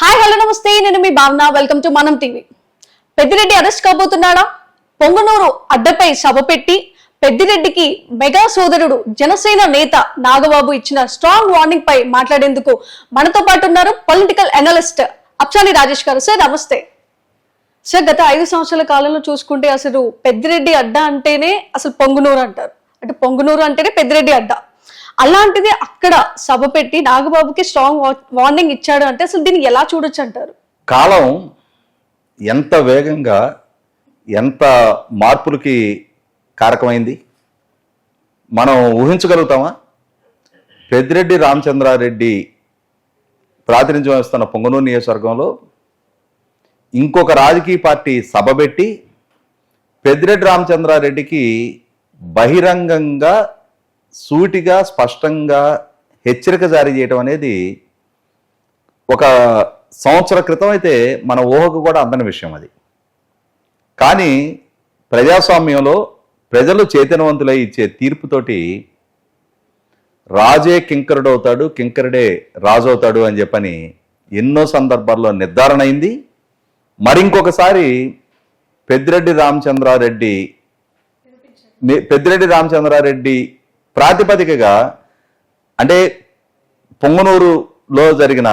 Hi hello నమస్తే. నేను మీ భావన. Welcome to Manam TV Peddireddy arrest కాబోతున్నాడా? Punganur అడ్డపై సభ పెట్టి పెద్దిరెడ్డికి మెగా సోదరుడు జనసేన నేత నాగబాబు ఇచ్చిన స్ట్రాంగ్ వార్నింగ్ పై మాట్లాడేందుకు మనతో పాటు ఉన్నారు పొలిటికల్ అనలిస్ట్ అప్సాని రాజేష్ గారు. సార్ నమస్తే. సార్ గత ఐదు సంవత్సరాల కాలంలో చూసుకుంటే అసలు పెద్దిరెడ్డి అడ్డ అంటేనే అసలు పొంగునూరు అంటారు. అంటే పొంగునూరు అంటేనే పెద్దిరెడ్డి అడ్డ. అలాంటిది అక్కడ సభ పెట్టి నాగబాబుకి స్ట్రాంగ్ వార్నింగ్ ఇచ్చాడు అంటే అసలు దీన్ని ఎలా చూడొచ్చు అంటారు? కాలం ఎంత వేగంగా ఎంత మార్పులకి కారకమైంది? మనం ఊహించగలుగుతామా? పెద్దిరెడ్డి రామచంద్రారెడ్డి ప్రాతినిధ్యం వస్తున్న పొంగనూరు నియోజకవర్గంలో ఇంకొక రాజకీయ పార్టీ సభ పెట్టి పెద్దిరెడ్డి రామచంద్రారెడ్డికి బహిరంగంగా సూటిగా స్పష్టంగా హెచ్చరిక జారీ చేయడం అనేది ఒక సంవత్సర క్రితం అయితే మన ఊహకు కూడా అందని విషయం అది. కానీ ప్రజాస్వామ్యంలో ప్రజలు చైతన్యవంతులై ఇచ్చే తీర్పుతోటి రాజే కింకరుడవుతాడు కింకరుడే రాజు అవుతాడు అని చెప్పని ఎన్నో సందర్భాల్లో నిర్ధారణ అయింది. మరింకొకసారి పెద్దిరెడ్డి రామచంద్రారెడ్డి పెద్దిరెడ్డి రామచంద్రారెడ్డి ప్రాతిపదికగా అంటే పొంగనూరులో జరిగిన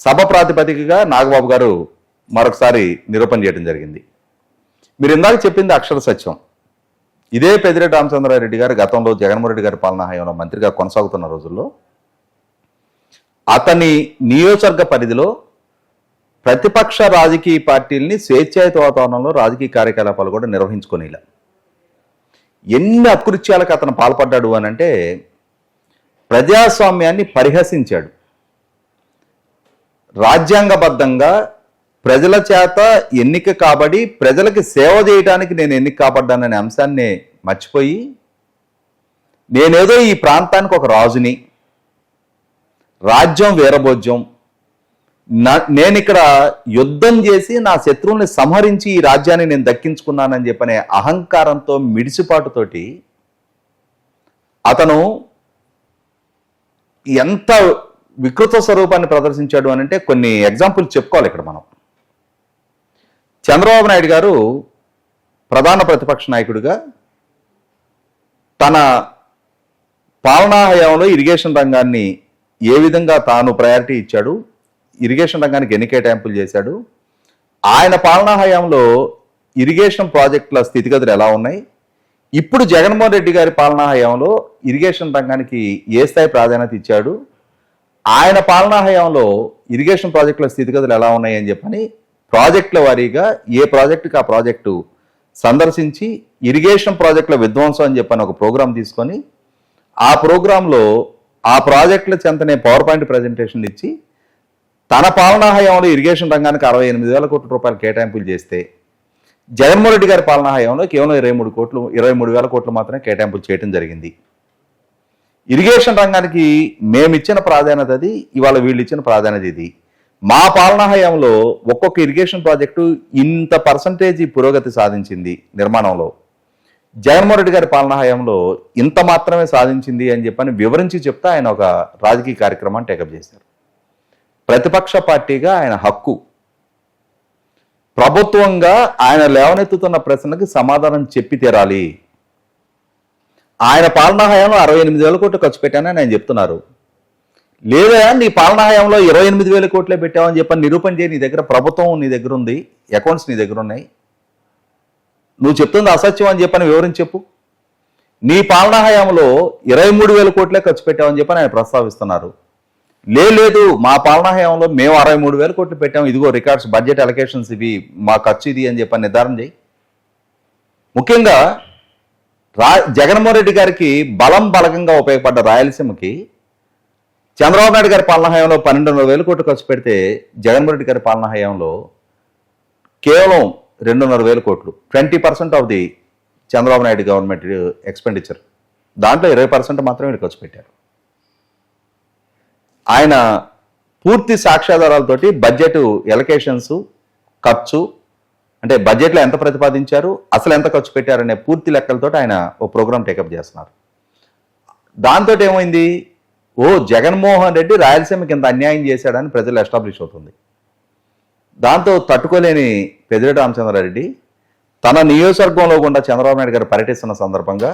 సభ ప్రాతిపదికగా నాగబాబు గారు మరొకసారి నిరూపణ చేయడం జరిగింది. మీరు ఇందాక చెప్పింది అక్షర సత్యం. ఇదే పెద్దిరెడ్డి రామచంద్రారెడ్డి గారు గతంలో జగన్మోహన్ రెడ్డి గారి పాలనా హయాంలో మంత్రిగా కొనసాగుతున్న రోజుల్లో అతని నియోజకవర్గ పరిధిలో ప్రతిపక్ష రాజకీయ పార్టీల్ని స్వేచ్ఛాయుత వాతావరణంలో రాజకీయ కార్యకలాపాలు కూడా నిర్వహించుకునేలా. ఎన్ని అకృత్యాలకు అతను పాల్పడ్డాడు అని అంటే ప్రజాస్వామ్యాన్ని పరిహసించాడు. రాజ్యాంగబద్ధంగా ప్రజల చేత ఎన్నిక కాబడి ప్రజలకి సేవ చేయడానికి నేను ఎన్నిక కాబడ్డాననే అంశాన్ని మర్చిపోయి నేనేదో ఈ ప్రాంతానికి ఒక రాజుని రాజ్యం వీరభోజ్యం నేను ఇక్కడ యుద్ధం చేసి నా శత్రువుల్ని సంహరించి ఈ రాజ్యాన్ని నేను దక్కించుకున్నానని చెప్పనే అహంకారంతో మిడిసిపాటుతోటి అతను ఎంత వికృత స్వరూపాన్ని ప్రదర్శించాడు అని అంటే కొన్ని ఎగ్జాంపుల్స్ చెప్పుకోవాలి ఇక్కడ మనం. చంద్రబాబు నాయుడు గారు ప్రధాన ప్రతిపక్ష నాయకుడిగా తన పాలనా హయాంలో ఇరిగేషన్ రంగాన్ని ఏ విధంగా తాను ప్రయారిటీ ఇచ్చాడు ఇరిగేషన్ రంగానికి ఎన్ని కేటాయింపులు చేశాడు. ఆయన పాలనా హయాంలో ఇరిగేషన్ ప్రాజెక్టుల స్థితిగతులు ఎలా ఉన్నాయి? ఇప్పుడు జగన్మోహన్ రెడ్డి గారి పాలనా హయాంలో ఇరిగేషన్ రంగానికి ఏ స్థాయి ప్రాధాన్యత ఇచ్చాడు? ఆయన పాలనా హయాంలో ఇరిగేషన్ ప్రాజెక్టుల స్థితిగతులు ఎలా ఉన్నాయి అని చెప్పని ప్రాజెక్టుల వారీగా ఏ ప్రాజెక్టుకి ఆ ప్రాజెక్టు సందర్శించి ఇరిగేషన్ ప్రాజెక్టుల విధ్వంసం అని చెప్పని ఒక ప్రోగ్రాం తీసుకొని ఆ ప్రోగ్రాంలో ఆ ప్రాజెక్టుల చెంతనే పవర్ పాయింట్ ప్రజెంటేషన్ ఇచ్చి తన పాలనా హయాంలో ఇరిగేషన్ రంగానికి అరవై ఎనిమిది వేల కోట్ల రూపాయలు కేటాయింపులు చేస్తే జగన్మోహన్ రెడ్డి గారి పాలనా హయాంలో కేవలం ఇరవై మూడు కోట్లు ఇరవై మూడు వేల కోట్లు మాత్రమే కేటాయింపులు చేయడం జరిగింది. ఇరిగేషన్ రంగానికి మేమిచ్చిన ప్రాధాన్యత అది ఇవాళ వీళ్ళు ఇచ్చిన ప్రాధాన్యత ఇది. మా పాలనా హయాంలో ఒక్కొక్క ఇరిగేషన్ ప్రాజెక్టు ఇంత పర్సంటేజ్ పురోగతి సాధించింది నిర్మాణంలో. జగన్మోహన్ రెడ్డి గారి పాలనా హయాంలో ఇంత మాత్రమే సాధించింది అని చెప్పని వివరించి చెప్తా ఆయన ఒక రాజకీయ కార్యక్రమాన్ని టేకప్ చేశారు. ప్రతిపక్ష పార్టీగా ఆయన హక్కు. ప్రభుత్వంగా ఆయన లేవనెత్తుతున్న ప్రశ్నకి సమాధానం చెప్పి తీరాలి. ఆయన పాలనా హయాంలో అరవై ఎనిమిది వేల కోట్లు ఖర్చు పెట్టానని ఆయన చెప్తున్నారు. లేదా నీ పాలనా హయాంలో ఇరవై ఎనిమిది వేల కోట్లే పెట్టావని చెప్పని నిరూపణ చేయి నీ దగ్గర ప్రభుత్వం నీ దగ్గర ఉంది అకౌంట్స్ నీ దగ్గర ఉన్నాయి. నువ్వు చెప్తుంది అసత్యం అని చెప్పని వివరించి చెప్పు. నీ పాలనా హయాంలో ఇరవై మూడు వేల కోట్లే ఖర్చు పెట్టావని చెప్పని ఆయన ప్రస్తావిస్తున్నారు. లేదు మా పాలనా హయాంలో మేము అరవై మూడు వేల కోట్లు పెట్టాం. ఇదిగో రికార్డ్స్ బడ్జెట్ అలొకేషన్స్ ఇవి మా ఖర్చు ఇది అని చెప్పని నిర్ధారణ చేయి. ముఖ్యంగా రా జగన్మోహన్ రెడ్డి గారికి బలం బలకంగా ఉపయోగపడ్డ రాయలసీమకి చంద్రబాబు నాయుడు గారి పాలనా హయాంలో పన్నెండున్నర వేల కోట్లు ఖర్చు పెడితే జగన్మోహన్ రెడ్డి గారి పాలనా హయాంలో కేవలం రెండున్నర వేల కోట్లు twenty percent of the Chandrababu Naidu government expenditure దాంట్లో ఇరవై పర్సెంట్ మాత్రమే ఖర్చు పెట్టారు. ఆయన పూర్తి సాక్ష్యాధారాలతోటి బడ్జెట్ ఎలకేషన్స్ ఖర్చు అంటే బడ్జెట్లో ఎంత ప్రతిపాదించారు అసలు ఎంత ఖర్చు పెట్టారనే పూర్తి లెక్కలతో ఆయన ఓ ప్రోగ్రామ్ టేకప్ చేస్తున్నారు. దాంతో ఏమైంది? ఓ జగన్మోహన్ రెడ్డి రాయలసీమకి ఇంత అన్యాయం చేశాడని ప్రజలు ఎస్టాబ్లిష్ అవుతుంది. దాంతో తట్టుకోలేని పెదిరెడ్డి రామచంద్రారెడ్డి తన నియోజకవర్గంలో గుండా చంద్రబాబు నాయుడు గారు పర్యటిస్తున్న సందర్భంగా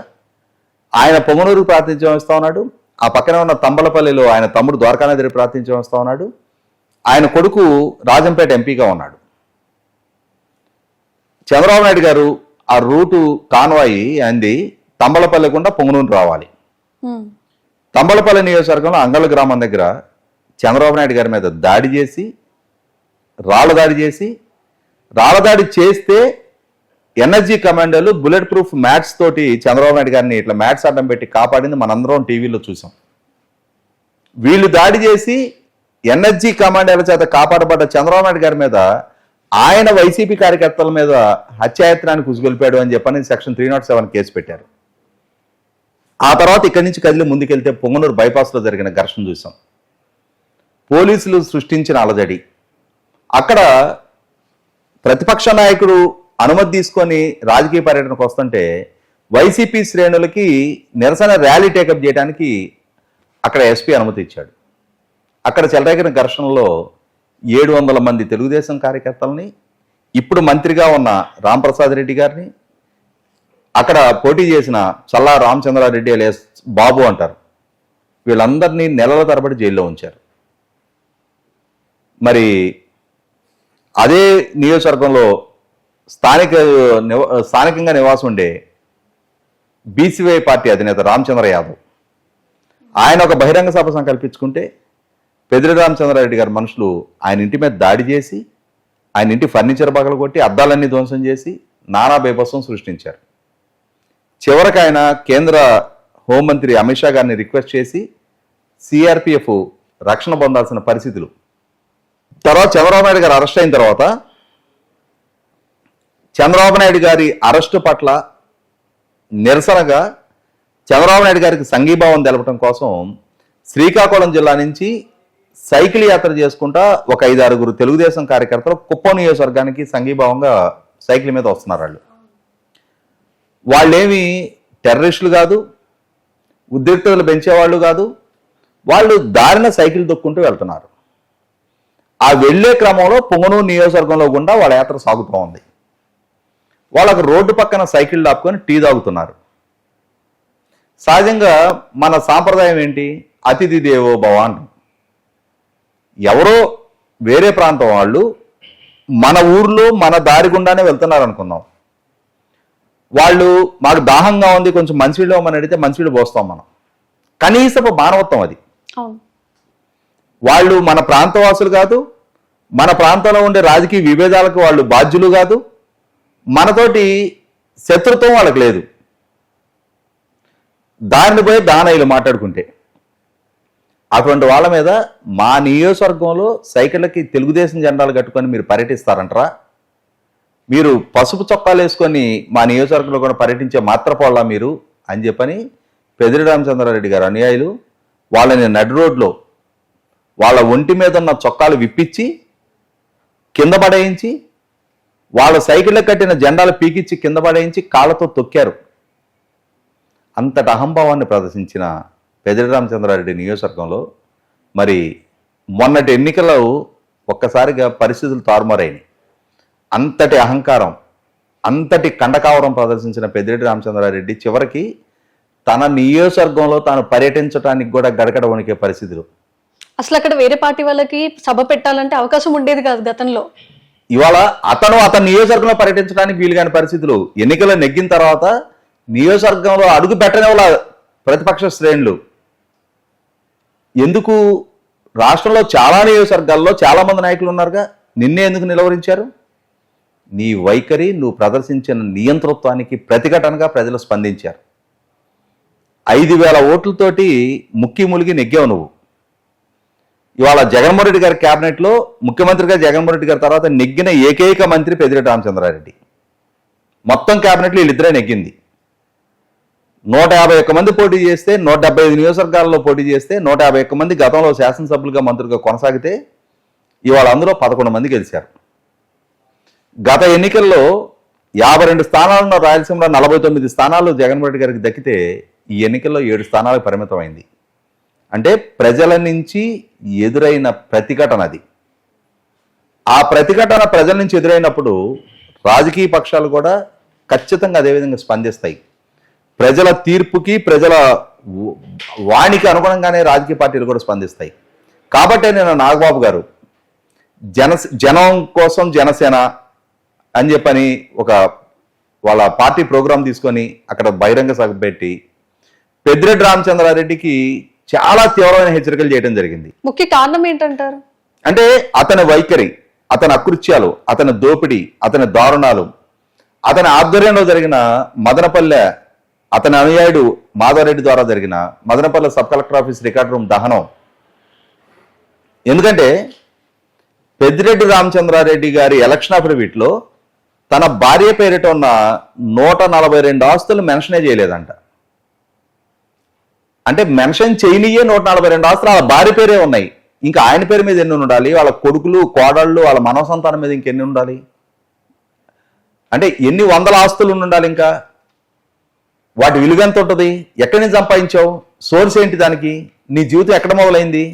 ఆయన పొంగనూరుకు ప్రాతినిధ్యం ఇస్తా ఉన్నాడు. ఆ పక్కన ఉన్న తంబలపల్లిలో ఆయన తమ్ముడు ద్వారకానాథుడి ప్రాతినిధ్యం వస్తా ఉన్నాడు. ఆయన కొడుకు రాజంపేట ఎంపీగా ఉన్నాడు. చంద్రబాబు నాయుడు గారు ఆ రూటు కాన్వాయి అంది తంబలపల్లి గుండా పొంగనూరు రావాలి. తంబలపల్లి నియోజకవర్గంలో అంగళ గ్రామం దగ్గర చంద్రబాబు నాయుడు గారి మీద దాడి చేసి రాళ్ళ దాడి చేసి రాళ్ళ దాడి చేస్తే ఎనర్జీ కమాండర్లు బుల్లెట్ ప్రూఫ్ మ్యాట్స్ తోటి చంద్రబాబు నాయుడు గారిని ఇట్లా మ్యాట్స్ అడ్డం పెట్టి కాపాడింది మనందరం టీవీలో చూసాం. వీళ్ళు దాడి చేసి ఎనర్జీ కమాండోల చేత కాపాడబడ్డ చంద్రబాబు నాయుడు గారి మీద ఆయన వైసీపీ కార్యకర్తల మీద హత్యాయత్నానికి కుసిగొలిపాడు అని చెప్పని section three not seven case పెట్టారు. ఆ తర్వాత ఇక్కడి నుంచి కదిలి ముందుకెళ్తే పొంగనూరు బైపాస్లో జరిగిన ఘర్షణ చూసాం. పోలీసులు సృష్టించిన అలజడి. అక్కడ ప్రతిపక్ష నాయకుడు అనుమతి తీసుకొని రాజకీయ పర్యటనకు వస్తుంటే వైసీపీ శ్రేణులకి నిరసన ర్యాలీ టేకప్ చేయడానికి అక్కడ ఎస్పీ అనుమతి ఇచ్చాడు. అక్కడ చెలరేగిన ఘర్షణలో ఏడు వందల మంది తెలుగుదేశం కార్యకర్తలని ఇప్పుడు మంత్రిగా ఉన్న రాంప్రసాద్ రెడ్డి గారిని అక్కడ పోటీ చేసిన చల్లా రామచంద్రారెడ్డి అలియాస్ బాబు అంటారు. వీళ్ళందరినీ నెలల తరబడి జైల్లో ఉంచారు. మరి అదే నియోజకవర్గంలో స్థానిక స్థానికంగా నివాసం ఉండే బీసీవై పార్టీ అధినేత రామచంద్ర యాదవ్. ఆయన ఒక బహిరంగ సభ సంకల్పించుకుంటే పెదిరి రామచంద్రారెడ్డి గారి మనుషులు ఆయన ఇంటి మీద దాడి చేసి ఆయన ఇంటి ఫర్నిచర్ బగలు కొట్టి అద్దాలన్నీ ధ్వంసం చేసి నానా బేభత్సం సృష్టించారు. చివరికి ఆయన కేంద్ర హోంమంత్రి అమిత్ షా గారిని రిక్వెస్ట్ చేసి సిఆర్పిఎఫ్ రక్షణ పొందాల్సిన పరిస్థితులు. తర్వాత చంద్రబాబు నాయుడు గారు అరెస్ట్ అయిన తర్వాత చంద్రబాబు నాయుడు గారి అరెస్టు పట్ల నిరసనగా చంద్రబాబు నాయుడు గారికి సంఘీభావం తెలపడం కోసం శ్రీకాకుళం జిల్లా నుంచి సైకిల్ యాత్ర చేసుకుంటా ఒక ఐదారుగురు తెలుగుదేశం కార్యకర్తలు కుప్పం నియోజకవర్గానికి సంఘీభావంగా సైకిల్ మీద వస్తున్నారు వాళ్ళు. వాళ్ళేమి టెర్రరిస్టులు కాదు ఉద్రిక్తలు పెంచేవాళ్ళు కాదు వాళ్ళు దారిన సైకిల్ దొక్కుంటూ వెళ్తున్నారు. ఆ వెళ్ళే క్రమంలో పొంగనూరు నియోజకవర్గంలో గుండా వాళ్ళ యాత్ర సాగుతూ ఉంది. వాళ్ళకు రోడ్డు పక్కన సైకిల్ దాపుకొని టీ తాగుతున్నారు. సహజంగా మన సాంప్రదాయం ఏంటి? అతిథి దేవో భవ అంటాం ఎవరో వేరే ప్రాంతం వాళ్ళు మన ఊర్లో మన దారి గుండానే వెళ్తున్నారు అనుకుందాం వాళ్ళు మాకు దాహంగా ఉంది కొంచెం మంచినీళ్ళు ఇవ్వమని అడిగితే మంచినీళ్ళు పోస్తాం మనం. కనీసపు మానవత్వం అది. వాళ్ళు మన ప్రాంతవాసులు కాదు మన ప్రాంతంలో ఉండే రాజకీయ విభేదాలకు వాళ్ళు బాధ్యులు కాదు మనతోటి శత్రుత్వం వాళ్ళకి లేదు. దారిని పోయి దానయ్యలు మాట్లాడుకుంటే అటువంటి వాళ్ళ మీద మా నియోజకవర్గంలో సైకిళ్ళకి తెలుగుదేశం జెండాలు కట్టుకొని మీరు పర్యటిస్తారంటరా? మీరు పసుపు చొక్కాలు వేసుకొని మా నియోజకవర్గంలో కూడా పర్యటించే మాత్రపోళ్ళ మీరు అని చెప్పని పెదిరి రామచంద్రారెడ్డి గారు అనుయాయులు వాళ్ళని నడి రోడ్లో వాళ్ళ ఒంటి మీద ఉన్న చొక్కాలు విప్పించి కింద పడేయించి వాళ్ళ సైకిళ్ళ కట్టిన జెండాలు పీకిచ్చి కింద పడేయించి కాళ్ళతో తొక్కారు. అంతటి అహంభావాన్ని ప్రదర్శించిన పెదిరి రామచంద్రారెడ్డి నియోజకవర్గంలో మరి మొన్నటి ఎన్నికల్లో ఒక్కసారిగా పరిస్థితులు తారుమారైనాయి. అంతటి అహంకారం అంతటి కండకావరం ప్రదర్శించిన పెద్దిరెడ్డి రామచంద్రారెడ్డి చివరికి తన నియోజకవర్గంలో తాను పర్యటించడానికి కూడా గడగడ వణికే పరిస్థితులు. అసలు అక్కడ వేరే పార్టీ వాళ్ళకి సభ పెట్టాలంటే అవకాశం ఉండేది కాదు గతంలో. ఇవాళ అతను అతని నియోజకవర్గంలో పర్యటించడానికి వీలు కాని పరిస్థితులు ఎన్నికలు నెగ్గిన తర్వాత నియోజకవర్గంలో అడుగు పెట్టని వాళ్ళ ప్రతిపక్ష శ్రేణులు. ఎందుకు రాష్ట్రంలో చాలా నియోజకవర్గాల్లో చాలా మంది నాయకులు ఉన్నారుగా? నిన్నే ఎందుకు నిలవరించారు? నీ వైఖరి నువ్వు ప్రదర్శించిన నియంతృత్వానికి ప్రతిఘటనగా ప్రజలు స్పందించారు. ఐదు వేల ఓట్లతోటి ముక్కి ములిగి నెగ్గావు నువ్వు. ఇవాళ జగన్మోహన్ రెడ్డి గారి క్యాబినెట్లో ముఖ్యమంత్రిగా జగన్మోహన్ రెడ్డి గారి తర్వాత నెగ్గిన ఏకైక మంత్రి పెద్దిరెడ్డి రామచంద్రారెడ్డి. మొత్తం క్యాబినెట్లో వీళ్ళిద్దరే నెగ్గింది. నూట యాభై ఒక్క మంది పోటీ చేస్తే నూట డెబ్బై ఐదు నియోజకవర్గాల్లో పోటీ చేస్తే నూట యాభై ఒక్క మంది గతంలో శాసనసభ్యులుగా మంత్రులుగా కొనసాగితే ఇవాళ అందులో పదకొండు మంది గెలిచారు. గత ఎన్నికల్లో యాభై రెండు స్థానాలున్న రాయలసీమలో నలభై తొమ్మిది స్థానాలు జగన్మోహన్ రెడ్డి గారికి దక్కితే ఈ ఎన్నికల్లో ఏడు స్థానాలకు పరిమితమైంది. అంటే ప్రజల నుంచి ఎదురైన ప్రతిఘటన అది. ఆ ప్రతిఘటన ప్రజల నుంచి ఎదురైనప్పుడు రాజకీయ పక్షాలు కూడా ఖచ్చితంగా అదేవిధంగా స్పందిస్తాయి. ప్రజల తీర్పుకి ప్రజల వాణికి అనుగుణంగానే రాజకీయ పార్టీలు కూడా స్పందిస్తాయి. కాబట్టే నేను నాగబాబు గారు జన జనం కోసం జనసేన అని చెప్పని ఒక వాళ్ళ పార్టీ ప్రోగ్రాం తీసుకొని అక్కడ బహిరంగ సభ పెట్టి పెద్దిరెడ్డి రామచంద్రారెడ్డికి చాలా తీవ్రమైన హెచ్చరికలు చేయడం జరిగింది. ముఖ్య కారణం ఏంటంటారు? అంటే అతని వైఖరి అతని అకృత్యాలు అతని దోపిడీ అతని దారుణాలు అతని ఆధ్వర్యంలో జరిగిన మదనపల్లె అతని అనుయాయుడు మాధవరెడ్డి ద్వారా జరిగిన Madanapalle sub collector office record room దహనం. ఎందుకంటే పెద్దిరెడ్డి రామచంద్రారెడ్డి గారి ఎలక్షన్ అఫిడవిట్లో తన భార్య పేరిట ఉన్న నూట నలభై రెండు ఆస్తులు మెన్షనే చేయలేదంట. అంటే మెన్షన్ చేయనియే నూట నలభై రెండు ఆస్తులు వాళ్ళ భార్య పేరే ఉన్నాయి. ఇంకా ఆయన పేరు మీద ఎన్ని ఉండాలి? వాళ్ళ కొడుకులు కోడళ్ళు వాళ్ళ మనవ సంతానం మీద ఇంకెన్ని ఉండాలి? అంటే ఎన్ని వందల ఆస్తులు ఉండాలి ఇంకా? వాటి విలువ ఎంత ఉంటుంది? ఎక్కడి నుంచి సంపాదించావు? సోర్స్ ఏంటి దానికి? నీ జీవితం ఎక్కడ మొదలైంది?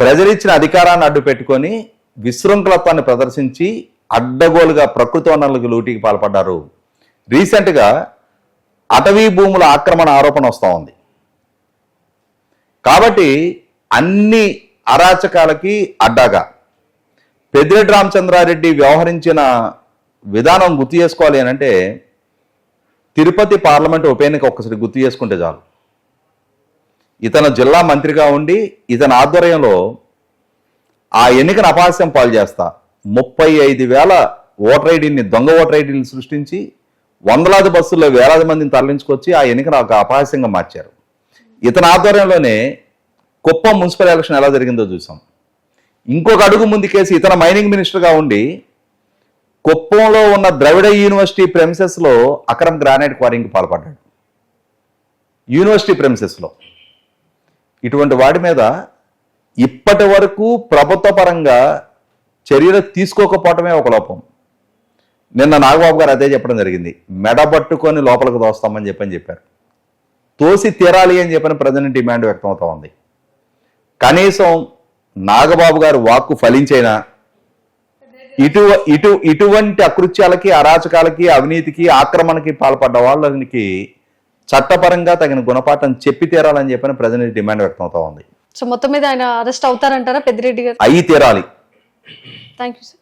ప్రజలిచ్చిన అధికారాన్ని అడ్డు పెట్టుకొని విశృంఖలత్వాన్ని ప్రదర్శించి అడ్డగోలుగా ప్రకృతి వనరులకు లూటీకి పాల్పడ్డారు. రీసెంట్గా అటవీ భూముల ఆక్రమణ ఆరోపణ వస్తూ ఉంది. కాబట్టి అన్ని అరాచకాలకి అడ్డాగా పెద్దిరెడ్డి రామచంద్రారెడ్డి వ్యవహరించిన విధానం గుర్తు చేసుకోవాలి అని అంటే తిరుపతి పార్లమెంట్ ఉప ఎన్నిక ఒక్కసారి గుర్తు చేసుకుంటే చాలు. ఇతను జిల్లా మంత్రిగా ఉండి ఇతని ఆధ్వర్యంలో ఆ ఎన్నికను అపాస్యం పాలు చేస్తా. ముప్పై ఐదు వేల ఓటర్ ఐడీని దొంగ ఓటర్ ఐడీని సృష్టించి వందలాది బస్సుల్లో వేలాది మందిని తరలించుకొచ్చి ఆ ఎన్నికను ఒక అపహాస్యంగా మార్చారు. ఇతని ఆధ్వర్యంలోనే కుప్పం మున్సిపల్ ఎలక్షన్ ఎలా జరిగిందో చూసాం. ఇంకొక అడుగు ముందుకేసి ఇతర మైనింగ్ మినిస్టర్గా ఉండి కుప్పంలో ఉన్న ద్రవిడ యూనివర్సిటీ ప్రెమిసెస్లో అక్రమ్ గ్రానైట్ క్వారింగ్కి పాల్పడ్డాడు. యూనివర్సిటీ ప్రెమిసెస్లో. ఇటువంటి వాటి మీద ఇప్పటి వరకు ప్రభుత్వ పరంగా చర్యలు తీసుకోకపోవటమే ఒక లోపం. నిన్న నాగబాబు గారు అదే చెప్పడం జరిగింది. మెడబట్టుకొని లోపలికి దోస్తామని చెప్పని చెప్పారు. తోసి తీరాలి అని చెప్పని ప్రజెంట్ డిమాండ్ వ్యక్తం అవుతా ఉంది. కనీసం నాగబాబు గారు వాక్కు ఫలించైనా ఇటు ఇటు ఇటువంటి అకృత్యాలకి అరాచకాలకి అవినీతికి ఆక్రమణకి పాల్పడ్డ వాళ్ళకి చట్టపరంగా తగిన గుణపాఠం చెప్పి తీరాలని చెప్పని ప్రజెంట్ డిమాండ్ వ్యక్తం అవుతా ఉంది. సో మొత్తం మీద ఆయన అరెస్ట్ అవుతారంటారా పెద్దిరెడ్డి గారు? అయి తీరాలి. Thank you sir